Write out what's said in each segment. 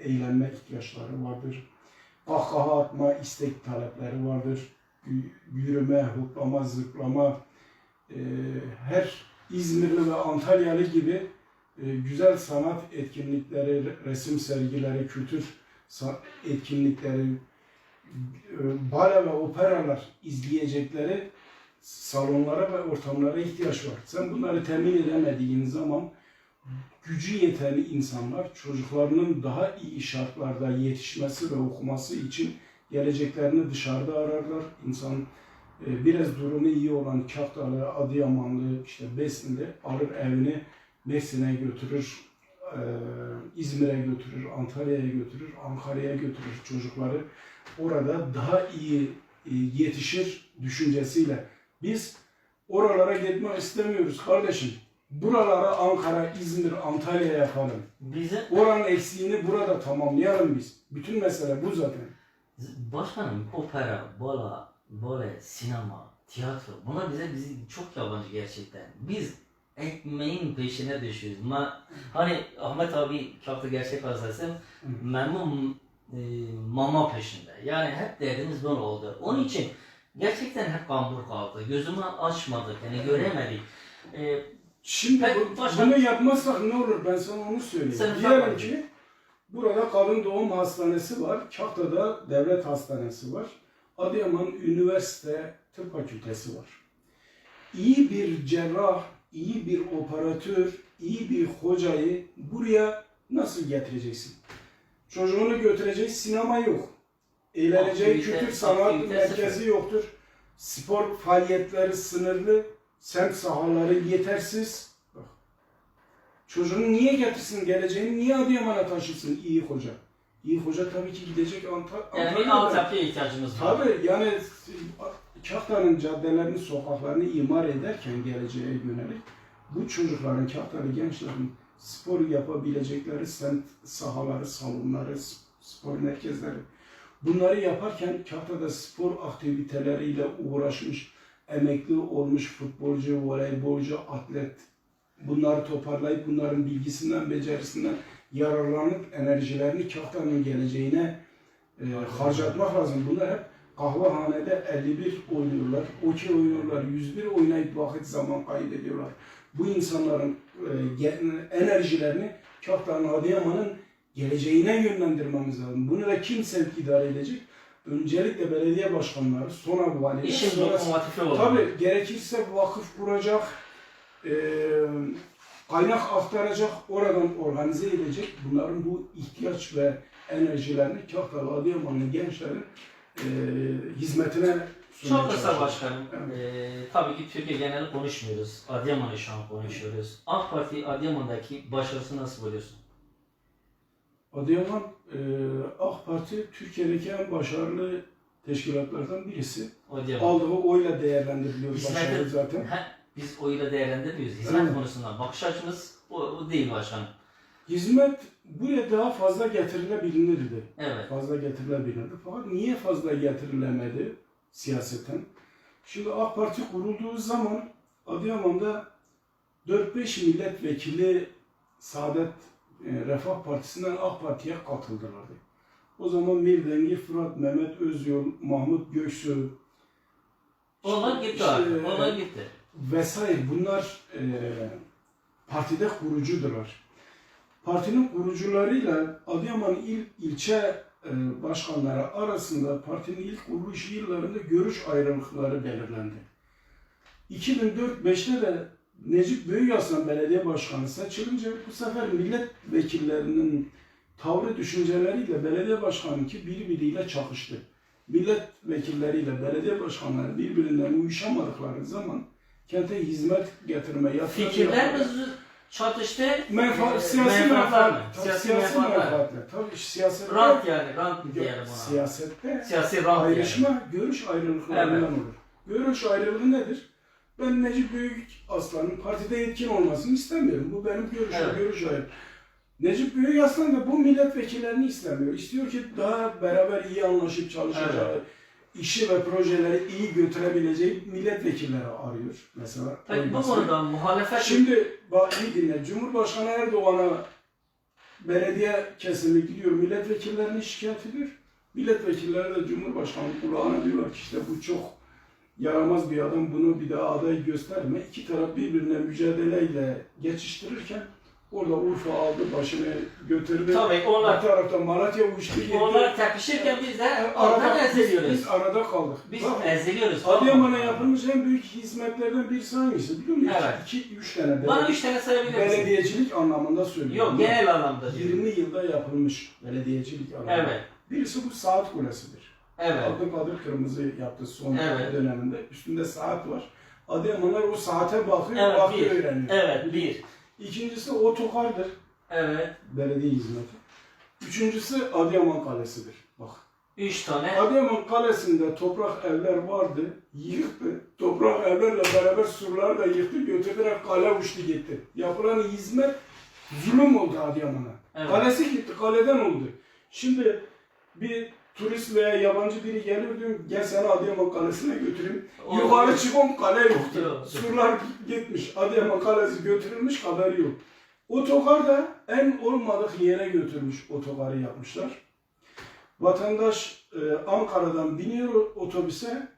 insanların ihtiyaçları vardır. Kahkaha atma istek talepleri vardır. Yürüme, hoplama, zıplama, e, her İzmirli ve Antalyalı gibi e, güzel sanat etkinlikleri, resim sergileri, kültür etkinlikleri, e, bale ve operalar izleyecekleri salonlara ve ortamlara ihtiyaç var. Sen bunları temin edemediğin zaman gücü yeten insanlar çocuklarının daha iyi şartlarda yetişmesi ve okuması için geleceklerini dışarıda ararlar. İnsan e, biraz durumu iyi olan Kahtalı, Adıyamanlı, işte Besni'de alır evini Mersin'e götürür, e, İzmir'e götürür, Antalya'ya götürür, Ankara'ya götürür çocukları. Orada daha iyi e, yetişir düşüncesiyle. Biz oralara gitmek istemiyoruz kardeşim. Buralara Ankara, İzmir, Antalya yapalım. Bizim Oranın eksiğini burada tamamlayalım biz. Bütün mesele bu zaten. başkanım opera, bala, bale, sinema, tiyatro bunlar bize bizi çok yabancı gerçekten. Biz ekmeğin peşine düşüyoruz. Ma, hani Ahmet abi da gerçek hastası memnun e, mama peşinde. Yani hep derdimiz böyle oldu. Onun için gerçekten hep kambur kaldı. Gözümü açmadık yani göremedik. E, Şimdi Peki, bu- başka- bunu yapmazsak ne olur ben sana onu söyleyeyim. Sen Diyelim ki burada kadın doğum hastanesi var. Kahta'da devlet hastanesi var. Adıyaman Üniversite Tıp Fakültesi var. İyi bir cerrah, iyi bir operatör, iyi bir hocayı buraya nasıl getireceksin? Çocuğunu götürecek sinema yok. Eğleneceği Aktivite- kültür sanat aktivite merkezi yoktur. Spor faaliyetleri sınırlı. Semt sahaları yetersiz. Bak. Çocuğunu niye getirsin geleceğini, niye Adıyaman'a taşısın iyi hoca? İyi hoca tabii ki gidecek Anta- yani bir altyapıya ihtiyacımız var. Tabii yani Kahta'nın caddelerini, sokaklarını imar ederken geleceğe yönelik bu çocukların, Kahtalı gençlerin spor yapabilecekleri semt sahaları, salonları, spor merkezleri bunları yaparken Kahta'da spor aktiviteleriyle uğraşmış, emekli olmuş futbolcu, voleybolcu, atlet bunları toparlayıp bunların bilgisinden, becerisinden yararlanıp enerjilerini Kahta'nın geleceğine e, harcatmak lazım. Bunlar hep kahvehanede 51 oynuyorlar, okey oynuyorlar, 101 oynayıp vakit zaman kaybediyorlar. Bu insanların e, enerjilerini Kahta'nın, Adıyaman'ın geleceğine yönlendirmemiz lazım. Bunu da kim sevk idare edecek? Öncelikle belediye başkanları, sonra valiler, İşin sonra lokomotifi olmalı. Tabii gerekirse vakıf kuracak, e, kaynak aktaracak, oradan organize edecek. Bunların bu ihtiyaç ve enerjilerini Kahtalı Adıyamanlı gençlerin e, hizmetine Çok kısa başkanım. Evet. Ee, tabii ki Türkiye genel konuşmuyoruz. Adıyaman'ı şu an konuşuyoruz. AK Parti Adıyaman'daki başarısı nasıl buluyorsun? Adıyaman e, AK Parti Türkiye'deki en başarılı teşkilatlardan birisi. Adıyaman. Aldığı oyla değerlendiriliyor Hizmeti- başarı zaten. Ha, biz oyla değerlendirmiyoruz. Hizmet Evet. konusundan. Bakış açımız o, o değil başkanım. Hizmet buraya daha fazla getirilebilirdi. Evet. fazla getirilebilirdi. Fakat niye fazla getirilemedi siyaseten? Şimdi AK Parti kurulduğu zaman Adıyaman'da 4-5 milletvekili Saadet Refah Partisi'nden AK Parti'ye katıldılardı. O zaman Mirdengir, Fırat, Mehmet Özyol, Mahmut Göksu Onlar gitti işte, artık. Onlar gitti. vesaire bunlar e, partide kurucudular. Partinin kurucularıyla Adıyaman il ilçe e, başkanları arasında partinin ilk kuruluş yıllarında görüş ayrılıkları belirlendi. 2004-5'te de Necip Büyüyasan belediye başkanı seçilince bu sefer milletvekillerinin tavrı düşünceleriyle belediye başkanınki birbiriyle çakıştı. Milletvekilleriyle belediye başkanları birbirinden uyuşamadıkları zaman kente hizmet getirme yatırım Fikirlerimiz çatıştı. Menfa Ee, siyasi menfaat, Siyasi menfaatler. Tabii siyasette, Rant yani. Rant diyelim ona. siyasette Siyasi rant yani. ayrışma görüş ayrılıklarından Evet. olur. Görüş ayrılığı nedir? Ben Necip Büyük Aslan'ın partide yetkin olmasını istemiyorum. Bu benim görüşüm, Evet. görüş. Necip Büyük Aslan da bu milletvekillerini istemiyor. İstiyor ki daha beraber iyi anlaşıp çalışacağı, işi ve projeleri iyi götürebileceği milletvekilleri arıyor mesela. Peki bu konuda muhalefet Şimdi bak iyi dinle. Cumhurbaşkanı Erdoğan'a belediye kesimi gidiyor milletvekillerinin şikayet ediyor. Milletvekilleri de Cumhurbaşkanı kulağına diyorlar ki işte bu çok yaramaz bir adam bunu bir daha aday gösterme. İki taraf birbirine mücadeleyle geçiştirirken orada Urfa aldı başını götürdü. Tabii onlar tarafta Malatya uçtu gitti. onlar tepişirken biz de arada, oradan biz, eziliyoruz. biz arada kaldık. Biz Bak, eziliyoruz. Adıyaman'a yapılmış en büyük hizmetlerden birisi hangisi biliyor musun? Evet. İki, üç tane Bana belediye, üç tane sayabilir misin? belediyecilik anlamında söylüyorum. Yok genel anlamda. diyorum. 20 yılda yapılmış belediyecilik anlamında. Evet. Birisi bu saat kulesidir. Evet. Abdülkadir Kırmızı yaptı son Evet. döneminde. Üstünde saat var. Adıyamanlar o saate bakıyor, Evet, bakıyor bir. öğreniyor. Evet. Bir. İkincisi otokardır. Evet. Belediye hizmeti. Üçüncüsü Adıyaman Kalesi'dir. Bak. Üç tane. Adıyaman Kalesi'nde toprak evler vardı, yıktı. Toprak evlerle beraber surları da yıktı, götürdüler kale uçtu gitti. Yapılan hizmet zulüm oldu Adıyaman'a. Evet. Kalesi gitti, kaleden oldu. Şimdi bir turist veya yabancı biri geliyor diyorum, gel seni Adıyaman Kalesi'ne götüreyim. O- Yukarı çıkıyorum, kale yoktu. Yok. Surlar gitmiş, Adıyaman Kalesi götürülmüş, haberi yok. Otogar da en olmadık yere götürmüş, otogarı yapmışlar. Vatandaş e, Ankara'dan biniyor otobüse,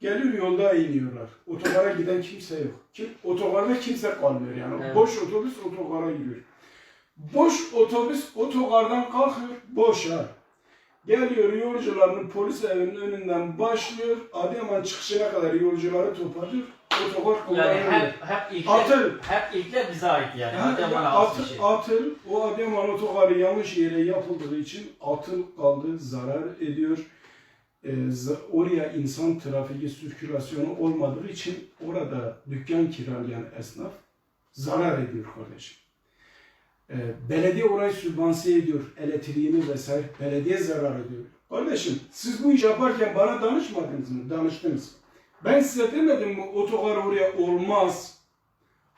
geliyor yolda iniyorlar. Otogara giden kimse yok. Kim, otogarda kimse kalmıyor yani. Evet. Boş otobüs otogara giriyor. Boş otobüs otogardan kalkıyor, boş ha. Geliyor yolcuların polis evinin önünden başlıyor, Adıyaman çıkışına kadar yolcuları toparlıyor, otogar Yani kullanıyor. hep hep ilkler, Atıl. hep ilkler bize ait yani. Yani Adıyaman'a atıl, şey. atıl, o Adıyaman otogarı yanlış yere yapıldığı için atıl kaldı, zarar ediyor. Ee, oraya insan trafiği, sirkülasyonu olmadığı için orada dükkan kiralayan esnaf zarar ediyor kardeşim. Ee, belediye orayı sübvanse ediyor, elektriğini vesaire, belediye zarar ediyor. Kardeşim siz bu iş yaparken bana danışmadınız mı? Danıştınız. Ben size demedim mi otogar oraya olmaz.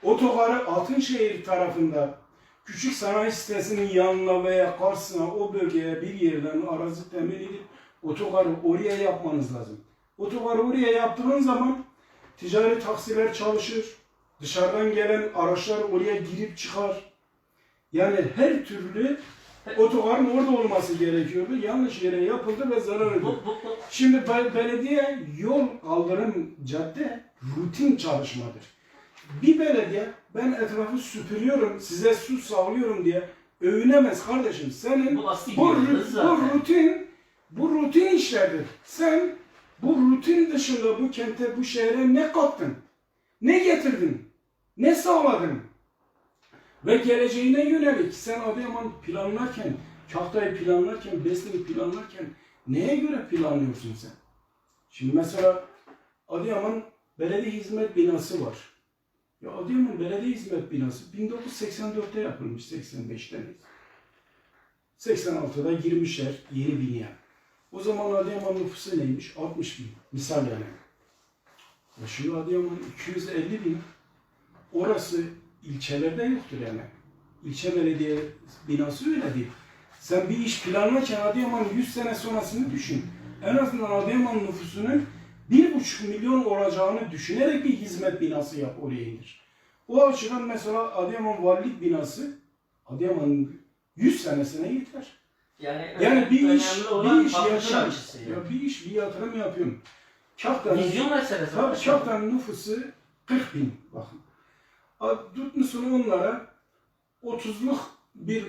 Otogarı Altınşehir tarafında küçük sanayi sitesinin yanına veya karşısına o bölgeye bir yerden arazi temin edip otogarı oraya yapmanız lazım. Otogarı oraya yaptığın zaman ticari taksiler çalışır. Dışarıdan gelen araçlar oraya girip çıkar. Yani her türlü otogarın orada olması gerekiyordu. Yanlış yere yapıldı ve zarar bu, Şimdi be- belediye yol kaldırım cadde rutin çalışmadır. Bir belediye ben etrafı süpürüyorum, size su sağlıyorum diye övünemez kardeşim. Senin bu bu, bu rutin bu rutin işlerdir. Sen bu rutin dışında bu kente, bu şehre ne kattın? Ne getirdin? Ne sağladın? Ve geleceğine yönelik sen Adıyaman planlarken, Kahtay'ı planlarken, Besni'yi planlarken neye göre planlıyorsun sen? Şimdi mesela Adıyaman Belediye Hizmet Binası var. Ya Adıyaman Belediye Hizmet Binası 1984'te yapılmış 85'ten. 86'da girmişler yeni binaya. O zaman Adıyaman nüfusu neymiş? 60 bin. Misal yani. Ya şimdi Adıyaman 250 bin. Orası ilçelerde yoktur yani. İlçe belediye binası öyle değil. Sen bir iş planlarken Adıyaman 100 sene sonrasını düşün. En azından Adıyaman nüfusunun 1,5 milyon olacağını düşünerek bir hizmet binası yap oraya indir. O açıdan mesela Adıyaman Valilik binası Adıyaman'ın 100 senesine yeter. Yani, Yani bir iş, önemli olan bir iş yani. ya bir iş, bir yatırım yapıyorum. Kahta'nın, Vizyon meselesi. tabii. Kahta'nın nüfusu 40 bin bakın. Tutmuşsun onlara 30'luk bir